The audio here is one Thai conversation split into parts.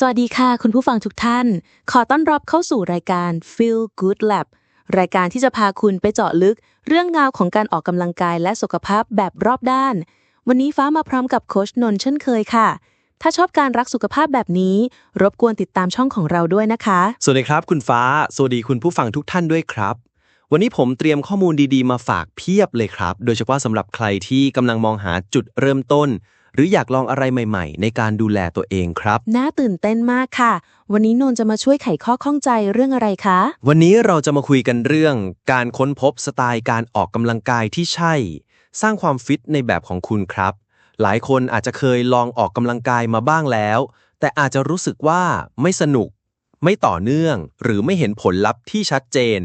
สวัสดีค่ะคุณผู้ฟังทุกท่าน ขอต้อนรับเข้าสู่รายการ Feel Good Lab รายการที่จะพาคุณไปเจาะลึก เรื่องราวของการออกกำลังกายและสุขภาพแบบรอบด้าน วันนี้ฟ้ามาพร้อมกับโคชนนท์เช่นเคยค่ะ ถ้าชอบการรักสุขภาพแบบนี้ รบกวนติดตามช่องของเราด้วยนะคะ สวัสดีครับคุณฟ้า สวัสดีคุณผู้ฟังทุกท่านด้วยครับ วันนี้ผมเตรียมข้อมูลดีๆ มาฝากเพียบเลยครับ โดยเฉพาะสำหรับใครที่กำลังมองหาจุดเริ่มต้น หรืออยากลองอะไรใหม่ๆ ในการดูแลตัวเองครับ น่าตื่นเต้นมากค่ะ วันนี้นนท์จะมาช่วยไขข้อข้องใจเรื่องอะไรคะ วันนี้เราจะมาคุยกันเรื่อง การค้นพบสไตล์การออกกำลังกายที่ใช่ สร้างความฟิตในแบบของคุณครับ หลายคนอาจจะเคยลองออกกำลังกายมาบ้างแล้ว แต่อาจจะรู้สึกว่าไม่สนุก ไม่ต่อเนื่อง หรือไม่เห็นผลลัพธ์ที่ชัดเจน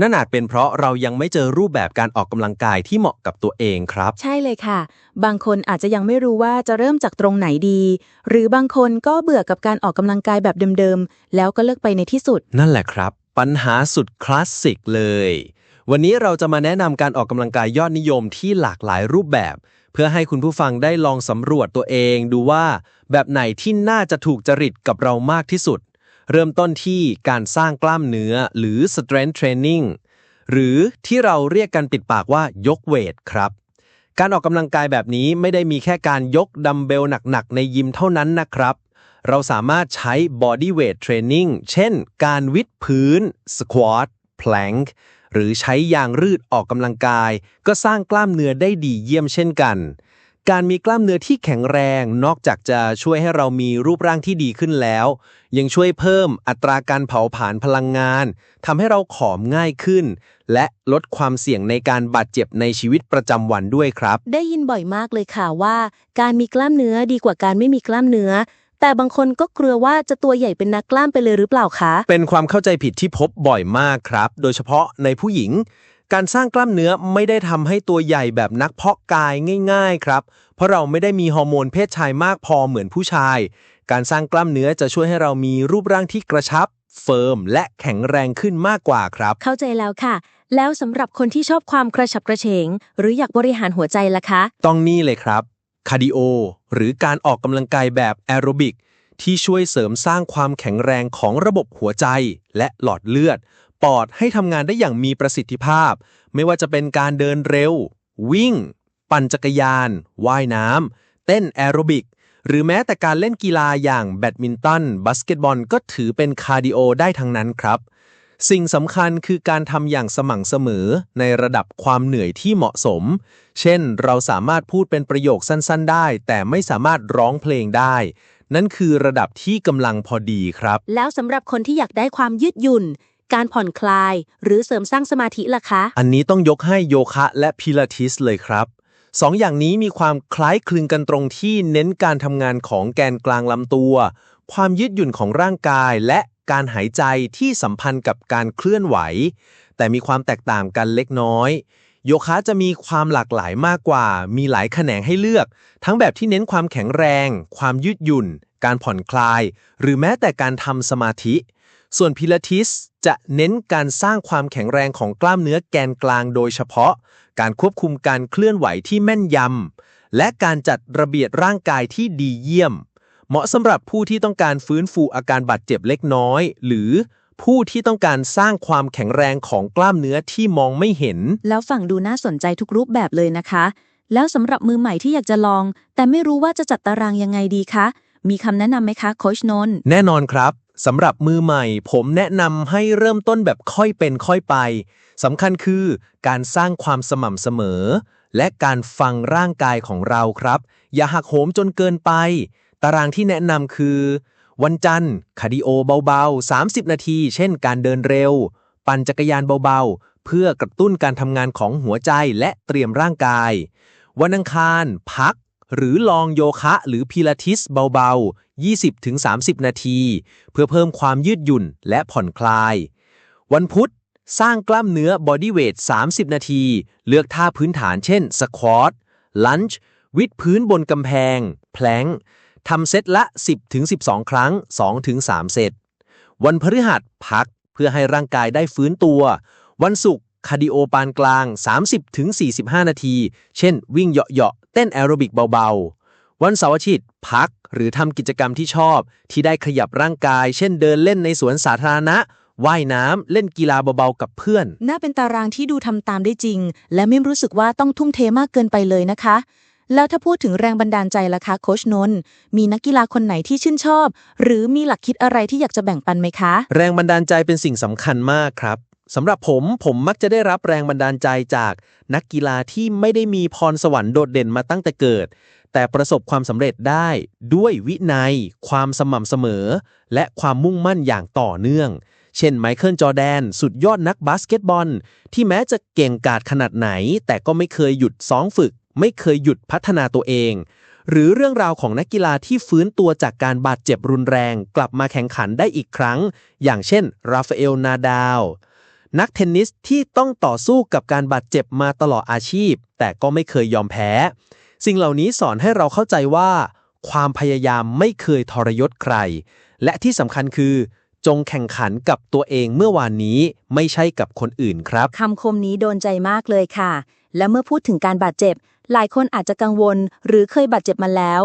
นั่นอาจเป็นเพราะเรายังไม่เจอรูปแบบการออกกำลังกายที่เหมาะกับตัวเองครับ ใช่เลยค่ะ บางคนอาจจะยังไม่รู้ว่าจะเริ่มจากตรงไหนดี หรือบางคนก็เบื่อกับการออกกำลังกายแบบเดิมๆ แล้วก็เลิกไปในที่สุด นั่นแหละครับ ปัญหาสุดคลาสสิกเลย วันนี้เราจะมาแนะนำการออกกำลังกายยอดนิยมที่หลากหลายรูปแบบ เพื่อให้คุณผู้ฟังได้ลองสำรวจตัวเอง ดูว่า แบบไหนที่น่าจะถูกจริตกับเรามากที่สุด เริ่มต้นที่การสร้างกล้ามเนื้อหรือ strength training หรือที่เราเรียกกันติดปากว่ายกเวทครับ การออกกำลังกายแบบนี้ไม่ได้มีแค่การยกดัมเบลหนักๆ ในยิมเท่านั้นนะครับ เราสามารถใช้ body weight training เช่น การวิดพื้น squat plank หรือใช้ยางยืดออกกำลังกาย ก็สร้างกล้ามเนื้อได้ดีเยี่ยมเช่นกัน การมีกล้ามเนื้อที่แข็งแรง นอกจากจะช่วยให้เรามีรูปร่างที่ดีขึ้นแล้ว ยังช่วยเพิ่มอัตราการเผาผลาญพลังงานทำให้เราผอมง่ายขึ้น และลดความเสี่ยงในการบาดเจ็บในชีวิตประจำวันด้วยครับ ได้ยินบ่อยมากเลยค่ะว่า การมีกล้ามเนื้อดีกว่าการไม่มีกล้ามเนื้อ แต่บางคนก็กลัวว่าจะตัวใหญ่เป็นนักกล้ามไปเลยหรือเปล่าคะ เป็นความเข้าใจผิดที่พบบ่อยมากครับ โดยเฉพาะในผู้หญิง การสร้างกล้ามเนื้อไม่ได้ทำให้ตัวใหญ่แบบนักเพาะกายง่าย ๆ ครับ เพราะเราไม่ได้มีฮอร์โมนเพศชายมากพอเหมือนผู้ชาย การสร้างกล้ามเนื้อจะช่วยให้เรามีรูปร่างที่กระชับ เฟิร์ม และแข็งแรงขึ้นมากกว่าครับ เข้าใจแล้วค่ะ แล้วสำหรับคนที่ชอบความกระฉับกระเฉง หรืออยากบริหารหัวใจล่ะคะ ต้องนี่เลยครับคาร์ดิโอหรือการออกกำลังกายแบบแอโรบิกที่ช่วยเสริมสร้างความแข็งแรงของระบบหัวใจและหลอดเลือด ปอดให้ทำงานได้อย่างมีประสิทธิภาพ ไม่ว่าจะเป็นการเดินเร็ว วิ่ง ปั่นจักรยาน ว่ายน้ำ เต้นแอโรบิก หรือแม้แต่การเล่นกีฬาอย่างแบดมินตัน บาสเกตบอลก็ถือเป็นคาร์ดิโอได้ทั้งนั้นครับ สิ่งสำคัญคือการทำอย่างสม่ำเสมอในระดับความเหนื่อยที่เหมาะสม เช่น เราสามารถพูดเป็นประโยคสั้นๆ ได้ แต่ไม่สามารถร้องเพลงได้นั่นคือระดับที่กำลังพอดีครับ แล้วสำหรับคนที่อยากได้ความยืดหยุ่น การผ่อนคลาย หรือเสริมสร้างสมาธิล่ะคะ อันนี้ต้องยกให้โยคะและพิลาทิสเลยครับสองอย่างนี้มีความคล้ายคลึงกันตรงที่เน้นการทำงานของแกนกลางลำตัว ความยืดหยุ่นของร่างกายและการหายใจที่สัมพันธ์กับการเคลื่อนไหว แต่มีความแตกต่างกันเล็กน้อย โยคะจะมีความหลากหลายมากกว่า มีหลายแขนงให้เลือก ทั้งแบบที่เน้นความแข็งแรง ความยืดหยุ่น การผ่อนคลาย หรือแม้แต่การทำสมาธิ ส่วนพิลาทิสจะเน้นการสร้างความแข็งแรงของกล้ามเนื้อแกนกลางโดยเฉพาะ การควบคุมการเคลื่อนไหวที่แม่นยำ และการจัดระเบียบร่างกายที่ดีเยี่ยม เหมาะสำหรับผู้ที่ต้องการฟื้นฟูอาการบาดเจ็บเล็กน้อย หรือผู้ที่ต้องการสร้างความแข็งแรงของกล้ามเนื้อที่มองไม่เห็น แล้วฝั่งดูน่าสนใจทุกรูปแบบเลยนะคะ แล้วสำหรับมือใหม่ที่อยากจะลอง แต่ไม่รู้ว่าจะจัดตารางยังไงดีคะ มีคำแนะนำไหมคะโคชนนท์แน่นอนครับ สำหรับมือใหม่ ผมแนะนำให้เริ่มต้นแบบค่อยเป็นค่อยไปสำคัญคือการสร้างความสม่ำเสมอ และการฟังร่างกายของเราครับ อย่าหักโหมจนเกินไป ตารางที่แนะนำคือ วันจันทร์คาร์ดิโอเบาๆ 30 นาที เช่นการเดินเร็ว ปั่นจักรยานเบาๆ เพื่อกระตุ้นการทำงานของหัวใจและเตรียมร่างกาย วันอังคาร พัก หรือลองโยคะหรือพิลาทิสเบาๆ 20-30 นาที เพื่อเพิ่มความยืดหยุ่นและผ่อนคลาย วันพุธ สร้างกล้ามเนื้อบอดี้เวท 30 นาที เลือกท่าพื้นฐานเช่นสควอตลันช์วิดพื้นบนกำแพง แพลงทำเซตละ 10-12 ครั้ง 2-3 เซต วันพฤหัสพักเพื่อให้ร่างกายได้ฟื้นตัว วันศุกร์คาร์ดิโอปานกลาง 30-45 นาที เช่น วิ่งเหยาะ ต้นแอโรบิกเบาๆ วันเสาร์อาทิตย์พักหรือทำกิจกรรมที่ชอบ ที่ได้ขยับร่างกาย เช่นเดินเล่นในสวนสาธารณะว่ายน้ำเล่นกีฬาเบาๆกับเพื่อน น่าเป็นตารางที่ดูทำตามได้จริง และไม่รู้สึกว่าต้องทุ่มเทมากเกินไปเลยนะคะ แล้วถ้าพูดถึงแรงบันดาลใจล่ะคะโคชนนท์มีนักกีฬาคนไหนที่ชื่นชอบ หรือมีหลักคิดอะไรที่อยากจะแบ่งปันไหมคะ แรงบันดาลใจเป็นสิ่งสำคัญมากครับ สำหรับผมผมมักจะได้รับแรงบันดาลใจจากนักกีฬาที่ไม่ได้มีพรสวรรค์โดดเด่นมาตั้งแต่เกิด แต่ประสบความสำเร็จได้ด้วยวินัย ความสม่ำเสมอ และความมุ่งมั่นอย่างต่อเนื่อง เช่นไมเคิลจอแดน สุดยอดนักบาสเกตบอล ที่แม้จะเก่งกาจขนาดไหน แต่ก็ไม่เคยหยุดซ้อมฝึก ไม่เคยหยุดพัฒนาตัวเอง หรือเรื่องราวของนักกีฬาที่ฟื้นตัวจากการบาดเจ็บรุนแรง กลับมาแข่งขันได้อีกครั้ง อย่างเช่นราฟาเอลนาดาล นักเทนนิสที่ต้องต่อสู้กับการบาดเจ็บมาตลอดอาชีพ แต่ก็ไม่เคยยอมแพ้ สิ่งเหล่านี้สอนให้เราเข้าใจว่า ความพยายามไม่เคยทรยศใคร และที่สำคัญคือ จงแข่งขันกับตัวเองเมื่อวานนี้ไม่ใช่กับคนอื่นครับคำคมนี้โดนใจมากเลยค่ะ และเมื่อพูดถึงการบาดเจ็บ หลายคนอาจจะกังวล หรือเคยบาดเจ็บมาแล้ว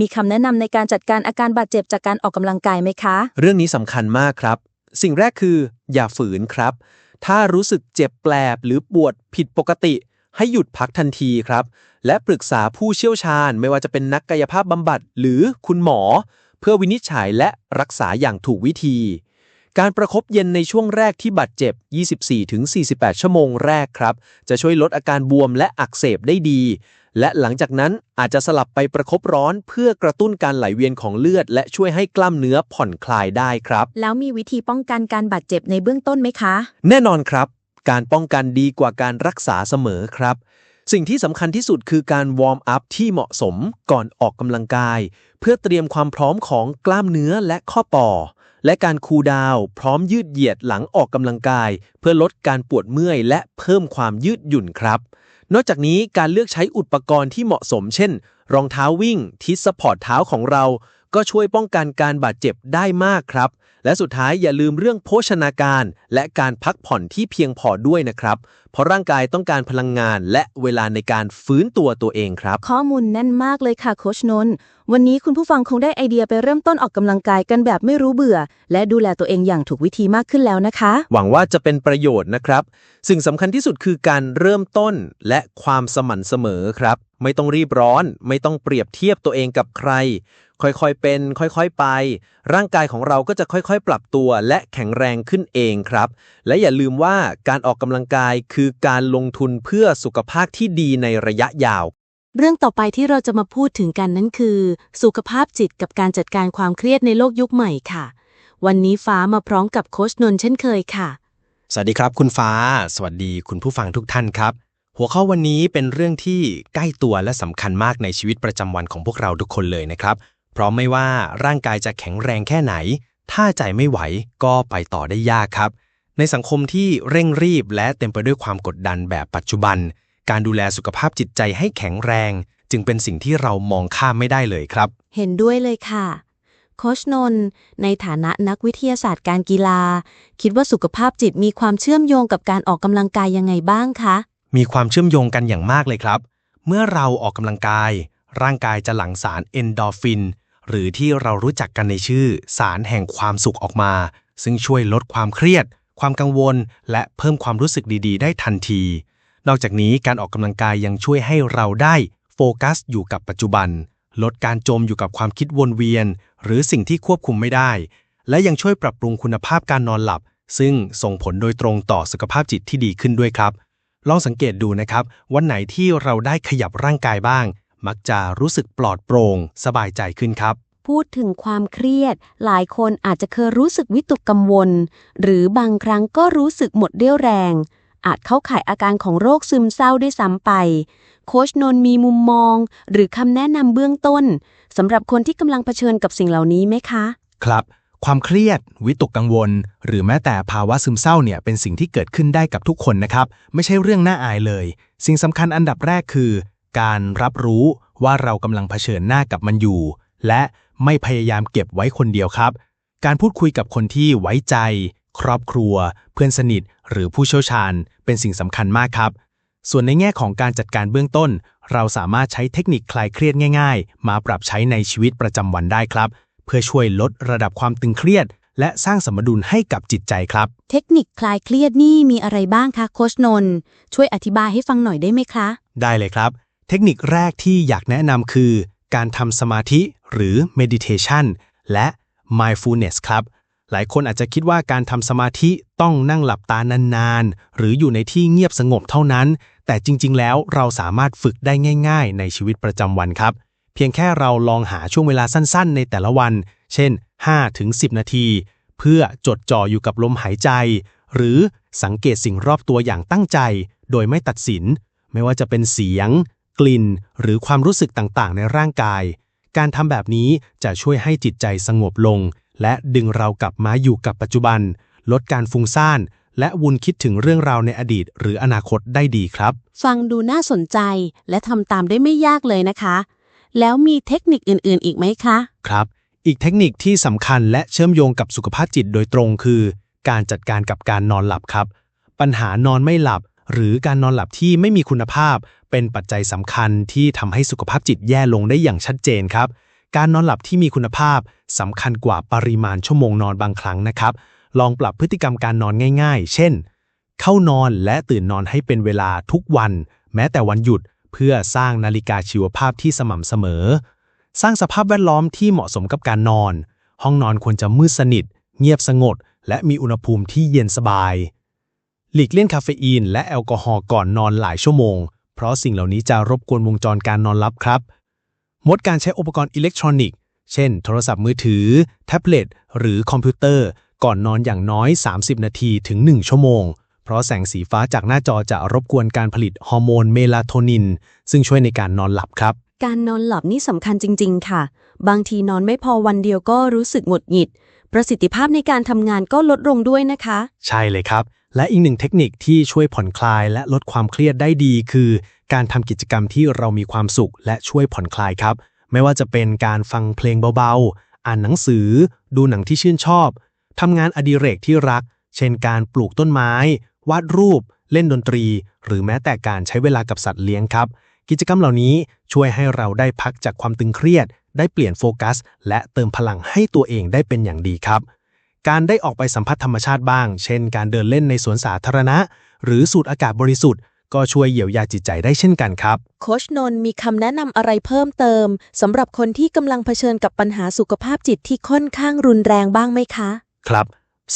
มีคำแนะนำในการจัดการอาการบาดเจ็บจากการออกกำลังกายไหมคะ เรื่องนี้สำคัญมากครับ สิ่งแรกคือ อย่าฝืนครับ ถ้ารู้สึกเจ็บแปลบหรือปวดผิดปกติ ให้หยุดพักทันทีครับ และปรึกษาผู้เชี่ยวชาญ ไม่ว่าจะเป็นนักกายภาพบำบัดหรือคุณหมอ เพื่อวินิจฉัยและรักษาอย่างถูกวิธี การประคบเย็นในช่วงแรกที่บาดเจ็บ 24-48 ชั่วโมงแรกครับ จะช่วยลดอาการบวมและอักเสบได้ดี และหลังจากนั้นอาจจะสลับไปประคบร้อนเพื่อกระตุ้นการไหลเวียนของเลือด และช่วยให้กล้ามเนื้อผ่อนคลายได้ครับ แล้วมีวิธีป้องกันการบาดเจ็บในเบื้องต้นไหมคะ แน่นอนครับ การป้องกันดีกว่าการรักษาเสมอครับ สิ่งที่สำคัญที่สุดคือการวอร์มอัพที่เหมาะสมก่อนออกกำลังกาย เพื่อเตรียมความพร้อมของกล้ามเนื้อและข้อต่อและการคูลดาวน์พร้อมยืดเหยียดหลังออกกำลังกาย เพื่อลดการปวดเมื่อย และเพิ่มความยืดหยุ่นครับ นอกจากนี้การเลือกใช้อุปกรณ์ที่เหมาะสม เช่น รองเท้าวิ่งที่สปอร์ตเท้าของเรา ก็ช่วยป้องกันการบาดเจ็บได้มากครับ และสุดท้ายอย่าลืมเรื่องโภชนาการ และการพักผ่อนที่เพียงพอด้วยนะครับ เพราะร่างกายต้องการพลังงานและเวลาในการฟื้นตัวตัวเองครับ ข้อมูลแน่นมากเลยค่ะโคชนนท์วันนี้คุณผู้ฟังคงได้ไอเดียไปเริ่มต้นออกกำลังกายกันแบบไม่รู้เบื่อ และดูแลตัวเองอย่างถูกวิธีมากขึ้นแล้วนะคะ หวังว่าจะเป็นประโยชน์นะครับ สิ่งสำคัญที่สุดคือการเริ่มต้นและความสม่ำเสมอครับ ไม่ต้องรีบร้อน ไม่ต้องเปรียบเทียบตัวเองกับใคร ค่อยๆเป็น ค่อยๆไป ร่างกายของเราก็จะค่อยๆ ปรับตัวและแข็งแรงขึ้นเองครับ และอย่าลืมว่าการออกกำลังกายคือการลงทุนเพื่อสุขภาพที่ดีในระยะยาว เรื่องต่อไปที่เราจะมาพูดถึงกันนั้นคือ สุขภาพจิตกับการจัดการความเครียดในโลกยุคใหม่ค่ะ วันนี้ฟ้ามาพร้อมกับโคชนนท์เช่นเคยค่ะ สวัสดีครับ คุณฟ้า สวัสดีคุณผู้ฟังทุกท่านครับ หัวข้อวันนี้เป็นเรื่องที่ใกล้ตัวและสำคัญมากในชีวิตประจำวันของพวกเราทุกคนเลยนะครับ เพราะไม่ว่าร่างกายจะแข็งแรงแค่ไหน ถ้าใจไม่ไหวก็ไปต่อได้ยากครับ ในสังคมที่เร่งรีบและเต็มไปด้วยความกดดันแบบปัจจุบัน การดูแลสุขภาพจิตใจให้แข็งแรง จึงเป็นสิ่งที่เรามองข้ามไม่ได้เลยครับ เห็นด้วยเลยค่ะโคชนนท์ในฐานะนักวิทยาศาสตร์การกีฬา คิดว่าสุขภาพจิตมีความเชื่อมโยงกับการออกกำลังกายยังไงบ้างคะ มีความเชื่อมโยงกันอย่างมากเลยครับ เมื่อเราออกกำลังกาย ร่างกายจะหลั่งสารเอนโดฟิน หรือที่เรารู้จักกันในชื่อสารแห่งความสุขออกมา ซึ่งช่วยลดความเครียด ความกังวล และเพิ่มความรู้สึกดีๆ ได้ทันที นอกจากนี้การออกกำลังกายยังช่วยให้เราได้โฟกัสอยู่กับปัจจุบัน ลดการจมอยู่กับความคิดวนเวียน หรือสิ่งที่ควบคุมไม่ได้ และยังช่วยปรับปรุงคุณภาพการนอนหลับ ซึ่งส่งผลโดยตรงต่อสุขภาพจิตที่ดีขึ้นด้วยครับลองสังเกตดูนะครับ วันไหนที่เราได้ขยับร่างกายบ้าง มักจะรู้สึกปลอดโปร่งสบายใจขึ้นครับ พูดถึงความเครียด หลายคนอาจจะเคยรู้สึกวิตกกังวล หรือบางครั้งก็รู้สึกหมดเรี่ยวแรง อาจเข้าข่ายอาการของโรคซึมเศร้าด้วยซ้ำไป โคชนนท์มีมุมมอง หรือคำแนะนำเบื้องต้นสำหรับคนที่กำลังเผชิญกับสิ่งเหล่านี้ไหมคะ ครับความเครียด วิตกกังวล หรือแม้แต่ภาวะซึมเศร้าเนี่ยเป็นสิ่งที่เกิดขึ้นได้กับทุกคนนะครับ ไม่ใช่เรื่องน่าอายเลย สิ่งสำคัญอันดับแรกคือ การรับรู้ว่าเรากำลังเผชิญหน้ากับมันอยู่ และไม่พยายามเก็บไว้คนเดียวครับ การพูดคุยกับคนที่ไว้ใจ ครอบครัว เพื่อนสนิท หรือผู้เชี่ยวชาญ เป็นสิ่งสำคัญมากครับ ส่วนในแง่ของการจัดการเบื้องต้น เราสามารถใช้เทคนิคคลายเครียดง่าย ๆ มาปรับใช้ในชีวิตประจำวันได้ครับ เพื่อช่วยลดระดับความตึงเครียด และสร้างสมดุลให้กับจิตใจครับ เทคนิคคลายเครียดนี่มีอะไรบ้างคะโคชนนท์ช่วยอธิบายให้ฟังหน่อยได้ไหมคะ ได้เลยครับ เทคนิคแรกที่อยากแนะนำคือ การทำสมาธิหรือ meditation และ mindfulness ครับ หลายคนอาจจะคิดว่าการทำสมาธิต้องนั่งหลับตานานๆ หรืออยู่ในที่เงียบสงบเท่านั้น แต่จริงๆ แล้วเราสามารถฝึกได้ง่าย ๆ ในชีวิตประจำวันครับ เพียงแค่เราลองหาช่วงเวลาสั้นๆ ในแต่ละวัน เช่น 5-10 นาที เพื่อจดจ่ออยู่กับลมหายใจ หรือสังเกตสิ่งรอบตัวอย่างตั้งใจ โดยไม่ตัดสิน ไม่ว่าจะเป็นเสียง กลิ่น หรือความรู้สึกต่างๆ ในร่างกาย การทำแบบนี้จะช่วยให้จิตใจสงบลง และดึงเรากลับมาอยู่กับปัจจุบัน ลดการฟุ้งซ่าน และวนคิดถึงเรื่องราวในอดีต หรืออนาคตได้ดีครับ ฟังดูน่าสนใจและทำตามได้ไม่ยากเลยนะคะ แล้วมีเทคนิคอื่นๆ อีกไหมคะ ครับ อีกเทคนิคที่สำคัญและเชื่อมโยงกับสุขภาพจิตโดยตรงคือ การจัดการกับการนอนหลับครับ ปัญหานอนไม่หลับ หรือการนอนหลับที่ไม่มีคุณภาพ เป็นปัจจัยสำคัญที่ทำให้สุขภาพจิตแย่ลงได้อย่างชัดเจนครับ การนอนหลับที่มีคุณภาพสำคัญกว่าปริมาณชั่วโมงนอนบางครั้งนะครับ ลองปรับพฤติกรรมการนอนง่าย ๆ เช่น เข้านอนและตื่นนอนให้เป็นเวลาทุกวัน แม้แต่วันหยุดเพื่อสร้างนาฬิกาชีวภาพที่สม่ำเสมอ สร้างสภาพแวดล้อมที่เหมาะสมกับการนอน ห้องนอนควรจะมืดสนิท เงียบสงบและมีอุณหภูมิที่เย็นสบาย หลีกเลี่ยงคาเฟอีนและแอลกอฮอล์ก่อนนอนหลายชั่วโมง เพราะสิ่งเหล่านี้จะรบกวนวงจรการนอนหลับครับงดการใช้อุปกรณ์อิเล็กทรอนิกส์ เช่น โทรศัพท์มือถือ แท็บเล็ต หรือคอมพิวเตอร์ ก่อนนอนอย่างน้อย 30 นาทีถึง 1 ชั่วโมง เพราะแสงสีฟ้าจากหน้าจอจะรบกวนการผลิตฮอร์โมนเมลาโทนิน ซึ่งช่วยในการนอนหลับครับ การนอนหลับนี่สำคัญจริง ๆ ค่ะ บางทีนอนไม่พอวันเดียวก็รู้สึกหงุดหงิด ประสิทธิภาพในการทำงานก็ลดลงด้วยนะคะ ใช่เลยครับ และอีกหนึ่งเทคนิคที่ช่วยผ่อนคลายและลดความเครียดได้ดีคือ การทำกิจกรรมที่เรามีความสุขและช่วยผ่อนคลายครับ ไม่ว่าจะเป็นการฟังเพลงเบาๆ อ่านหนังสือ ดูหนังที่ชื่นชอบทำงานอดิเรกที่รัก เช่นการปลูกต้นไม้ วาดรูป เล่นดนตรี หรือแม้แต่การใช้เวลากับสัตว์เลี้ยงครับ กิจกรรมเหล่านี้ช่วยให้เราได้พักจากความตึงเครียด ได้เปลี่ยนโฟกัส และเติมพลังให้ตัวเองได้เป็นอย่างดีครับ การได้ออกไปสัมผัสธรรมชาติบ้าง เช่น การเดินเล่นในสวนสาธารณะ หรือสูดอากาศบริสุทธิ์ ก็ช่วยเยียวยาจิตใจได้เช่นกันครับ โคชนนท์มีคำแนะนำอะไรเพิ่มเติมสำหรับคนที่กำลังเผชิญกับปัญหาสุขภาพจิตที่ค่อนข้างรุนแรงบ้างไหมคะ ครับ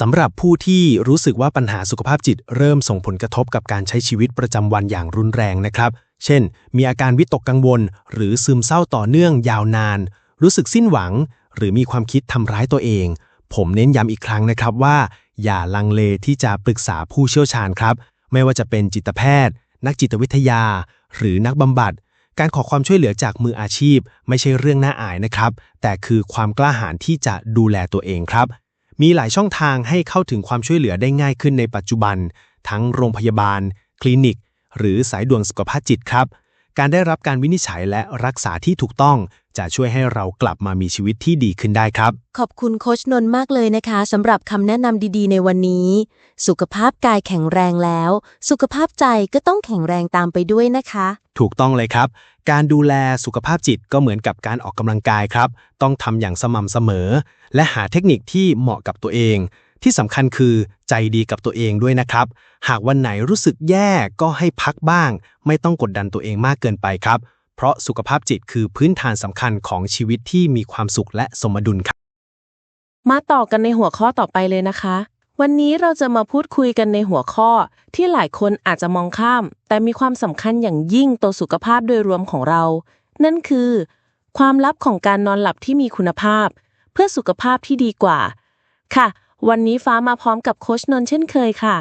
สำหรับผู้ที่รู้สึกว่าปัญหาสุขภาพจิต เริ่มส่งผลกระทบกับการใช้ชีวิตประจำวันอย่างรุนแรงนะครับ เช่น มีอาการวิตกกังวล หรือซึมเศร้าต่อเนื่องยาวนาน รู้สึกสิ้นหวัง หรือมีความคิดทำร้ายตัวเอง ผมเน้นย้ำอีกครั้งนะครับว่า อย่าลังเลที่จะปรึกษาผู้เชี่ยวชาญครับ ไม่ว่าจะเป็นจิตแพทย์ นักจิตวิทยา หรือนักบำบัด การขอความช่วยเหลือจากมืออาชีพ ไม่ใช่เรื่องน่าอายนะครับ แต่คือความกล้าหาญที่จะดูแลตัวเองครับ มีหลายช่องทางให้เข้าถึงความช่วยเหลือได้ง่ายขึ้นในปัจจุบัน ทั้งโรงพยาบาล คลินิก หรือสายด่วนสุขภาพจิตครับ การได้รับการวินิจฉัยและรักษาที่ถูกต้อง จะช่วยให้เรากลับมามีชีวิตที่ดีขึ้นได้ครับ ขอบคุณโคชนนท์มากเลยนะคะสำหรับคำแนะนำดีๆ ในวันนี้ สุขภาพกายแข็งแรงแล้ว สุขภาพใจก็ต้องแข็งแรงตามไปด้วยนะคะ ถูกต้องเลยครับ การดูแลสุขภาพจิตก็เหมือนกับการออกกำลังกายครับ ต้องทำอย่างสม่ำเสมอ และหาเทคนิคที่เหมาะกับตัวเอง ที่สำคัญคือใจดีกับตัวเองด้วยนะครับ หากวันไหนรู้สึกแย่ก็ให้พักบ้าง ไม่ต้องกดดันตัวเองมากเกินไปครับเพ ราะสุขภาพจิตคือพื้นฐานสำคัญของชีวิตที่มีความสุขและสมดุลครับ มาต่อกันในหัวข้อต่อไปเลยนะคะ วันนี้เราจะมาพูดคุยกันในหัวข้อ ที่หลายคนอาจจะมองข้าม แต่มีความสำคัญอย่างยิ่งต่อสุขภาพโดยรวมของเรา นั่นคือ ความลับของการนอนหลับที่มีคุณภาพ เพื่อสุขภาพที่ดีกว่า ค่ะ วันนี้ฟ้ามาพร้อมกับโคชนนท์เช่นเคยค่ะ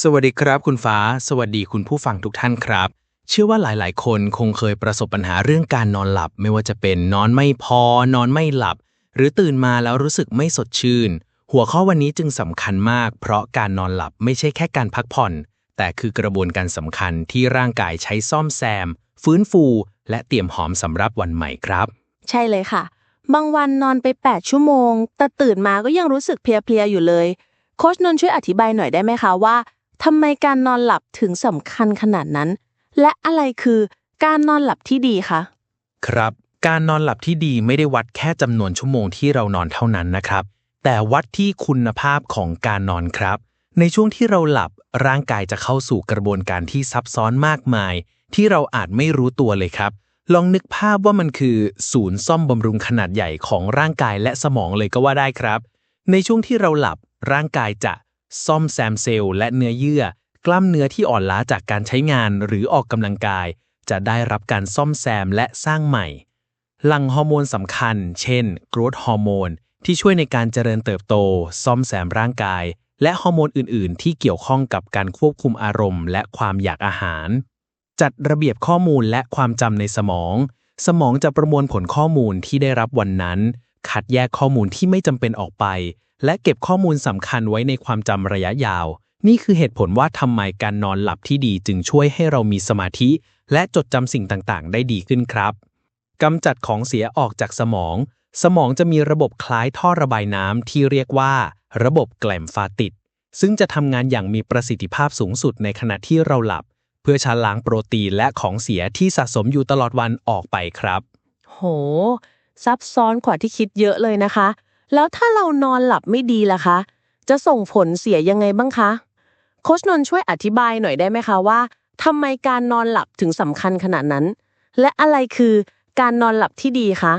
สวัสดีครับคุณฟ้า สวัสดีคุณผู้ฟังทุกท่านครับ เชื่อว่าหลายๆ คนคงเคยประสบปัญหาเรื่องการนอนหลับ ไม่ว่าจะเป็นนอนไม่พอ นอนไม่หลับ หรือตื่นมาแล้วรู้สึกไม่สดชื่น หัวข้อวันนี้จึงสำคัญมาก เพราะการนอนหลับไม่ใช่แค่การพักผ่อน แต่คือกระบวนการสำคัญที่ร่างกายใช้ซ่อมแซม ฟื้นฟู และเตรียมหอมสำหรับวันใหม่ครับ ใช่เลยค่ะ บางวันนอนไป 8 ชั่วโมง แต่ตื่นมาก็ยังรู้สึกเพลียๆอยู่เลย โค้ชนนท์ช่วยอธิบายหน่อยได้ไหมคะว่าทำไมการนอนหลับถึงสำคัญขนาดนั้น และอะไรคือการนอนหลับที่ดีคะ ครับ การนอนหลับที่ดีไม่ได้วัดแค่จำนวนชั่วโมงที่เรานอนเท่านั้นนะครับ แต่วัดที่คุณภาพของการนอนครับ ในช่วงที่เราหลับร่างกายจะเข้าสู่กระบวนการที่ซับซ้อนมากมาย ที่เราอาจไม่รู้ตัวเลยครับ ลองนึกภาพว่ามันคือ ศูนย์ซ่อมบำรุงขนาดใหญ่ของร่างกายและสมองเลยก็ว่าได้ครับ ในช่วงที่เราหลับร่างกายจะซ่อมแซมเซลล์และเนื้อเยื่อ กล้ามเนื้อที่อ่อนล้าจากการใช้งานหรือออกกำลังกาย จะได้รับการซ่อมแซมและสร้างใหม่ หลั่งฮอร์โมนสำคัญ เช่นกรดฮอร์โมนที่ช่วยในการเจริญเติบโต ซ่อมแซมร่างกาย และฮอร์โมนอื่น ๆ ที่เกี่ยวข้องกับการควบคุมอารมณ์ และความอยากอาหาร จัดระเบียบข้อมูลและความจำในสมอง สมองจะประมวลผลข้อมูลที่ได้รับวันนั้น คัดแยกข้อมูลที่ไม่จำเป็นออกไป และเก็บข้อมูลสำคัญไว้ในความจำระยะยาว นี่คือเหตุผลว่าทำไมการนอนหลับที่ดีจึงช่วยให้เรามีสมาธิ และจดจำสิ่งต่างๆ ได้ดีขึ้นครับกำจัดของเสียออกจากสมอง สมองจะมีระบบคล้ายท่อระบายน้ำที่เรียกว่า ระบบแกลมฟาติด ซึ่งจะทำงานอย่างมีประสิทธิภาพสูงสุดในขณะที่เราหลับ เพื่อชะล้างโปรตีนและของเสียที่สะสมอยู่ตลอดวันออกไปครับ โห ซับซ้อนกว่าที่คิดเยอะเลยนะคะ แล้วถ้าเรานอนหลับไม่ดีล่ะคะ จะส่งผลเสียยังไงบ้างคะ คชนน์ช่วยอธิบายหน่อยได้ไหมคะว่าทำไมการนอนหลับถึงสำคัญขนาดนั้น และอะไรคือการนอนหลับที่ดีคะ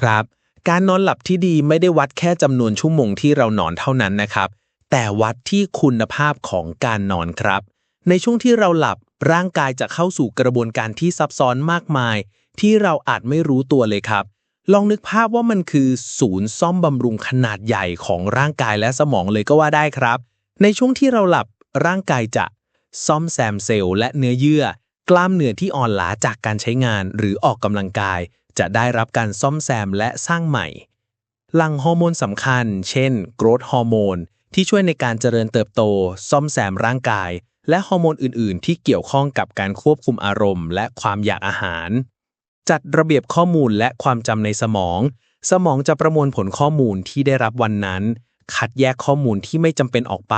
ครับ การนอนหลับที่ดีไม่ได้วัดแค่จำนวนชั่วโมงที่เรานอนเท่านั้นนะครับ แต่วัดที่คุณภาพของการนอนครับ ในช่วงที่เราหลับร่างกายจะเข้าสู่กระบวนการที่ซับซ้อนมากมาย ที่เราอาจไม่รู้ตัวเลยครับ ลองนึกภาพว่ามันคือ ศูนย์ซ่อมบำรุงขนาดใหญ่ของร่างกายและสมองเลยก็ว่าได้ครับ ในช่วงที่เราหลับ ร่างกายจะซ่อมแซมเซลล์และเนื้อเยื่อ กล้ามเนื้อที่อ่อนล้าจากการใช้งานหรือออกกำลังกาย จะได้รับการซ่อมแซมและสร้างใหม่ หลั่งฮอร์โมนสำคัญ เช่นโกรทฮอร์โมนที่ช่วยในการเจริญเติบโต ซ่อมแซมร่างกาย และฮอร์โมนอื่น ๆ ที่เกี่ยวข้องกับการควบคุมอารมณ์ และความอยากอาหาร จัดระเบียบข้อมูลและความจำในสมอง สมองจะประมวลผลข้อมูลที่ได้รับวันนั้น คัดแยกข้อมูลที่ไม่จำเป็นออกไป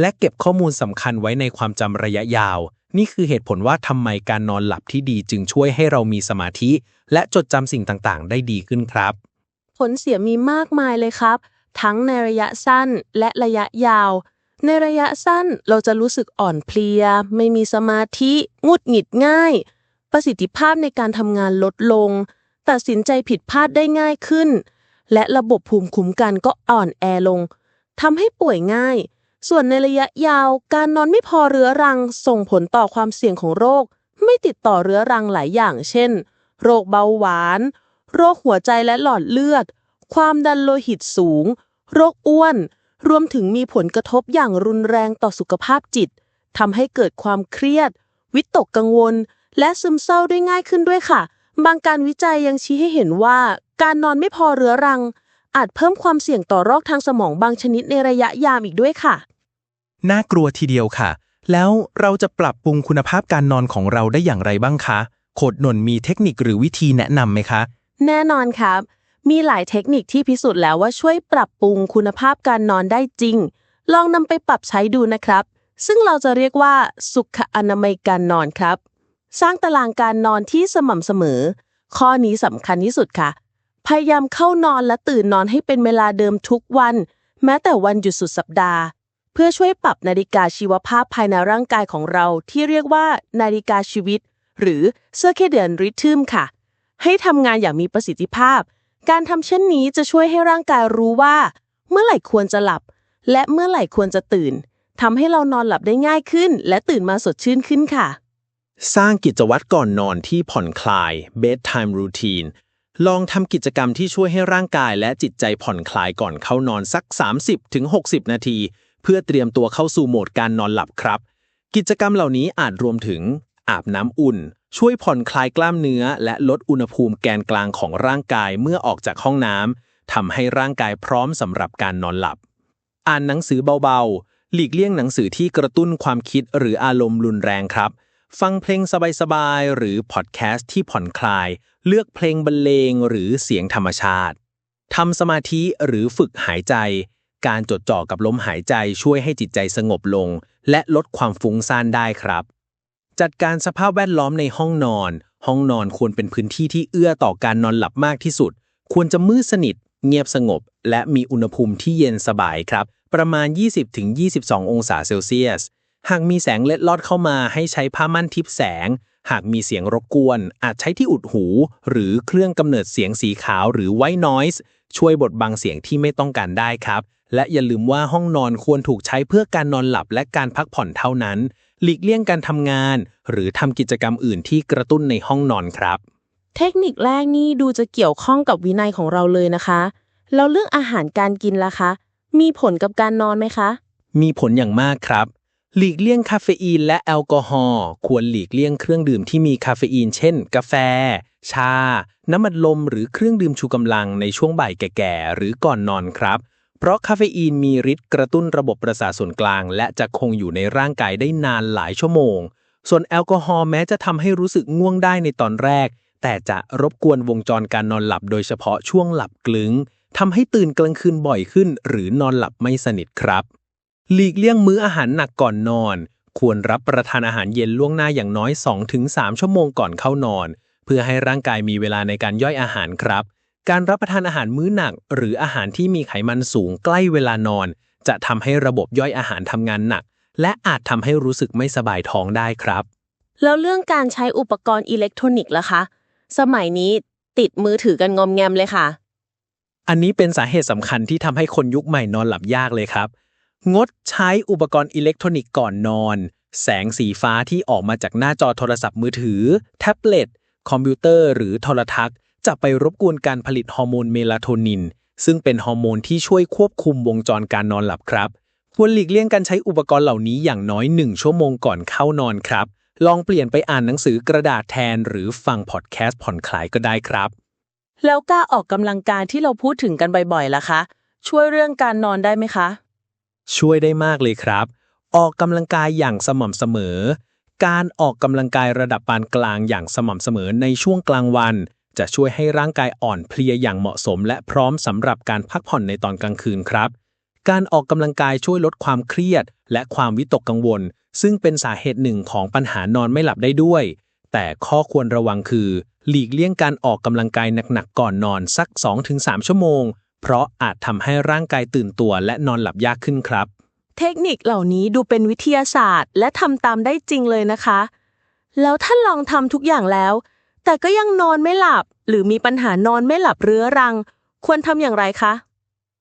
และเก็บข้อมูลสำคัญไว้ในความจำระยะยาว นี่คือเหตุผลว่าทำไมการนอนหลับที่ดีจึงช่วยให้เรามีสมาธิ และจดจำสิ่งต่างๆ ได้ดีขึ้นครับ ผลเสียมีมากมายเลยครับ ทั้งในระยะสั้นและระยะยาว ในระยะสั้นเราจะรู้สึกอ่อนเพลีย ไม่มีสมาธิ งุดหงิดง่าย ประสิทธิภาพในการทำงานลดลง ตัดสินใจผิดพลาดได้ง่ายขึ้น และระบบภูมิคุ้มกันก็อ่อนแอลงทำให้ป่วยง่าย ส่วนในระยะยาว การนอนไม่พอเรื้อรัง ส่งผลต่อความเสี่ยงของโรค ไม่ติดต่อเรื้อรังหลายอย่าง เช่น โรคเบาหวาน โรคหัวใจและหลอดเลือด ความดันโลหิตสูง โรคอ้วน รวมถึงมีผลกระทบอย่างรุนแรงต่อสุขภาพจิตทำให้เกิดความเครียด วิตกกังวล และซึมเศร้าได้ง่ายขึ้นด้วยค่ะ บางการวิจัยยังชี้ให้เห็นว่า การนอนไม่พอเรื้อรัง อาจเพิ่มความเสี่ยงต่อโรคทางสมองบางชนิดในระยะยาวอีกด้วยค่ะ น่ากลัวทีเดียวค่ะ แล้วเราจะปรับปรุงคุณภาพการนอนของเราได้อย่างไรบ้างคะโคดหนนมีเทคนิคหรือวิธีแนะนำไหมคะ แน่นอนครับ มีหลายเทคนิคที่พิสูจน์แล้วว่าช่วยปรับปรุงคุณภาพการนอนได้จริง ลองนำไปปรับใช้ดูนะครับ ซึ่งเราจะเรียกว่า สุขอนามัยการนอนครับ สร้างตารางการนอนที่สม่ำเสมอ ข้อนี้สำคัญที่สุดค่ะ พยายามเข้านอนและตื่นนอนให้เป็นเวลาเดิมทุกวัน แม้แต่วันหยุดสุดสัปดาห์ เพื่อช่วยปรับนาฬิกาชีวภาพภายในร่างกายของเราที่เรียกว่านาฬิกาชีวิต หรือ circadian rhythm ค่ะ ให้ทำงานอย่างมีประสิทธิภาพ การทำเช่นนี้จะช่วยให้ร่างกายรู้ว่า เมื่อไหร่ควรจะหลับ และเมื่อไหร่ควรจะตื่นทำให้เรานอนหลับได้ง่ายขึ้น และตื่นมาสดชื่นขึ้นค่ะ สร้างกิจวัตรก่อนนอนที่ผ่อนคลาย bedtime routine ลองทำกิจกรรมที่ช่วยให้ร่างกายและจิตใจผ่อนคลายก่อนเข้านอนสัก 30-60 นาที เพื่อเตรียมตัวเข้าสู่โหมดการนอนหลับครับ กิจกรรมเหล่านี้อาจรวมถึง อาบน้ำอุ่น ช่วยผ่อนคลายกล้ามเนื้อ และลดอุณหภูมิแกนกลางของร่างกายเมื่อออกจากห้องน้ำทำให้ร่างกายพร้อมสำหรับการนอนหลับ อ่านหนังสือเบาๆ หลีกเลี่ยงหนังสือที่กระตุ้นความคิดหรืออารมณ์รุนแรงครับ ฟังเพลงสบายๆ หรือพอดแคสต์ที่ผ่อนคลาย เลือกเพลงบรรเลงหรือเสียงธรรมชาติทำสมาธิหรือฝึกหายใจ การจดจ่อกับลมหายใจช่วยให้จิตใจสงบลง และลดความฟุ้งซ่านได้ครับ จัดการสภาพแวดล้อมในห้องนอน ห้องนอนควรเป็นพื้นที่ที่เอื้อต่อการนอนหลับมากที่สุด ควรจะมืดสนิท เงียบสงบ และมีอุณหภูมิที่เย็นสบายครับ ประมาณ 20-22 องศาเซลเซียส หากมีแสงเล็ดลอดเข้ามาให้ใช้ผ้าม่านทิพแสง หากมีเสียงรบกวน อาจใช้ที่อุดหู หรือเครื่องกำเนิดเสียงสีขาวหรือไว t น noise ช่วยบดบังเสียงที่ไม่ต้องการได้ครับ และอย่าลืมว่าห้องนอนควรถูกใช้เพื่อการนอนหลับและการพักผ่อนเท่านั้น หลีกเลี่ยงการทำงาน หรือทำกิจกรรมอื่นที่กระตุ้นในห้องนอนครับ เทคนิคแรกนี่ดูจะเกี่ยวข้องกับวินัยของเราเลยนะคะแล้วเรื่องอาหารการกินล่ะคะ มีผลกับการนอนไหมคะ มีผลอย่างมากครับ หลีกเลี่ยงคาเฟอีนและแอลกอฮอล์ควรหลีกเลี่ยงเครื่องดื่มที่มีคาเฟอีน เช่น กาแฟ ชา น้ำมันลม หรือเครื่องดื่มชูกำลังในช่วงบ่ายแก่ๆ หรือก่อนนอนครับ เพราะคาเฟอีนมีฤทธิ์กระตุ้นระบบประสาทส่วนกลาง และจะคงอยู่ในร่างกายได้นานหลายชั่วโมง ส่วนแอลกอฮอล์แม้จะทำให้รู้สึกง่วงได้ในตอนแรก แต่จะรบกวนวงจรการนอนหลับโดยเฉพาะช่วงหลับกลึงทำให้ตื่นกลางคืนบ่อยขึ้น หรือนอนหลับไม่สนิทครับ หลีกเลี่ยงมื้ออาหารหนักก่อนนอน ควรรับประทานอาหารเย็นล่วงหน้าอย่างน้อย 2-3 ชั่วโมงก่อนเข้านอน เพื่อให้ร่างกายมีเวลาในการย่อยอาหารครับ การรับประทานอาหารมื้อหนัก หรืออาหารที่มีไขมันสูงใกล้เวลานอน จะทำให้ระบบย่อยอาหารทำงานหนัก และอาจทำให้รู้สึกไม่สบายท้องได้ครับ แล้วเรื่องการใช้อุปกรณ์อิเล็กทรอนิกส์ล่ะคะ สมัยนี้ติดมือถือกันงอมแงมเลยค่ะ อันนี้เป็นสาเหตุสำคัญที่ทำให้คนยุคใหม่นอนหลับยากเลยครับ งดใช้อุปกรณ์อิเล็กทรอนิกส์ก่อนนอน แสงสีฟ้าที่ออกมาจากหน้าจอโทรศัพท์มือถือ แท็บเล็ต คอมพิวเตอร์ หรือโทรทัศน์ จะไปรบกวนการผลิตฮอร์โมนเมลาโทนิน ซึ่งเป็นฮอร์โมนที่ช่วยควบคุมวงจรการนอนหลับครับ ควรหลีกเลี่ยงการใช้อุปกรณ์เหล่านี้อย่างน้อย 1 ชั่วโมงก่อนเข้านอนครับ ลองเปลี่ยนไปอ่านหนังสือกระดาษแทน หรือฟังพอดแคสต์ผ่อนคลายก็ได้ครับ แล้วกล้าออกกำลังกายที่เราพูดถึงกันบ่อยๆล่ะคะ ช่วยเรื่องการนอนได้ไหมคะ ช่วยได้มากเลยครับ ออกกำลังกายอย่างสม่ำเสมอ การออกกำลังกายระดับปานกลางอย่างสม่ำเสมอในช่วงกลางวัน จะช่วยให้ร่างกายอ่อนเพลียอย่างเหมาะสม และพร้อมสำหรับการพักผ่อนในตอนกลางคืนครับ การออกกำลังกายช่วยลดความเครียด และความวิตกกังวล ซึ่งเป็นสาเหตุหนึ่งของปัญหานอนไม่หลับได้ด้วย แต่ข้อควรระวังคือ หลีกเลี่ยงการออกกำลังกายหนักๆก่อนนอนสัก 2-3 ชั่วโมง เพราะอาจทำให้ร่างกายตื่นตัวและนอนหลับยากขึ้นครับ เทคนิคเหล่านี้ดูเป็นวิทยาศาสตร์ และทำตามได้จริงเลยนะคะ แล้วถ้าลองทำทุกอย่างแล้ว แต่ก็ยังนอนไม่หลับ หรือมีปัญหานอนไม่หลับเรื้อรัง ควรทำอย่างไรคะ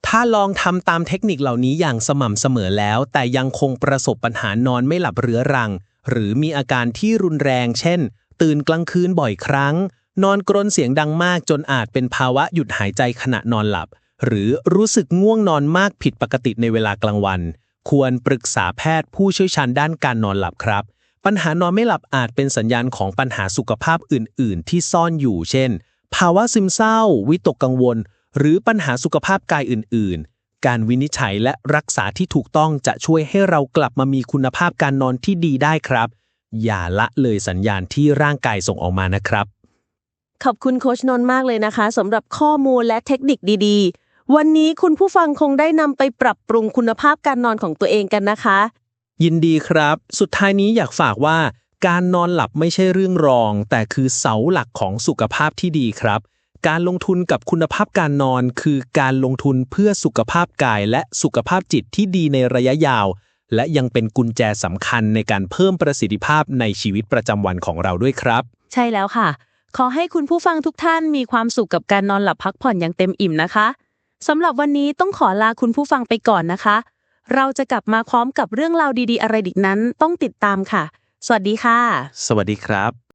ถ้าลองทำตามเทคนิคเหล่านี้อย่างสม่ำเสมอแล้ว แต่ยังคงประสบปัญหานอนไม่หลับเรื้อรัง หรือมีอาการที่รุนแรง เช่น ตื่นกลางคืนบ่อยครั้ง นอนกรนเสียงดังมากจนอาจเป็นภาวะหยุดหายใจขณะนอนหลับ หรือรู้สึกง่วงนอนมากผิดปกติในเวลากลางวัน ควรปรึกษาแพทย์ผู้เชี่ยวชาญด้านการนอนหลับครับ ปัญหานอนไม่หลับอาจเป็นสัญญาณของปัญหาสุขภาพอื่น ๆ ที่ซ่อนอยู่ เช่น ภาวะซึมเศร้า วิตกกังวล หรือปัญหาสุขภาพกายอื่น ๆ การวินิจฉัยและรักษาที่ถูกต้องจะช่วยให้เรากลับมามีคุณภาพการนอนที่ดีได้ครับ อย่าละเลยสัญญาณที่ร่างกายส่งออกมานะครับขอบคุณโคชนนท์มากเลยนะคะสำหรับข้อมูลและเทคนิคดีๆ วันนี้คุณผู้ฟังคงได้นำไปปรับปรุงคุณภาพการนอนของตัวเองกันนะคะ ยินดีครับ สุดท้ายนี้อยากฝากว่า การนอนหลับไม่ใช่เรื่องรอง แต่คือเสาหลักของสุขภาพที่ดีครับ การลงทุนกับคุณภาพการนอนคือการลงทุนเพื่อสุขภาพกายและสุขภาพจิตที่ดีในระยะยาว และยังเป็นกุญแจสำคัญในการเพิ่มประสิทธิภาพในชีวิตประจำวันของเราด้วยครับ ใช่แล้วค่ะ ขอให้คุณผู้ฟังทุกท่านมีความสุขกับการนอนหลับพักผ่อนอย่างเต็มอิ่มนะคะ สำหรับวันนี้ต้องขอลาคุณผู้ฟังไปก่อนนะคะ เราจะกลับมาพร้อมกับเรื่องราวดีๆ อะไรดิกนั้นต้องติดตามค่ะ สวัสดีค่ะ สวัสดีครับ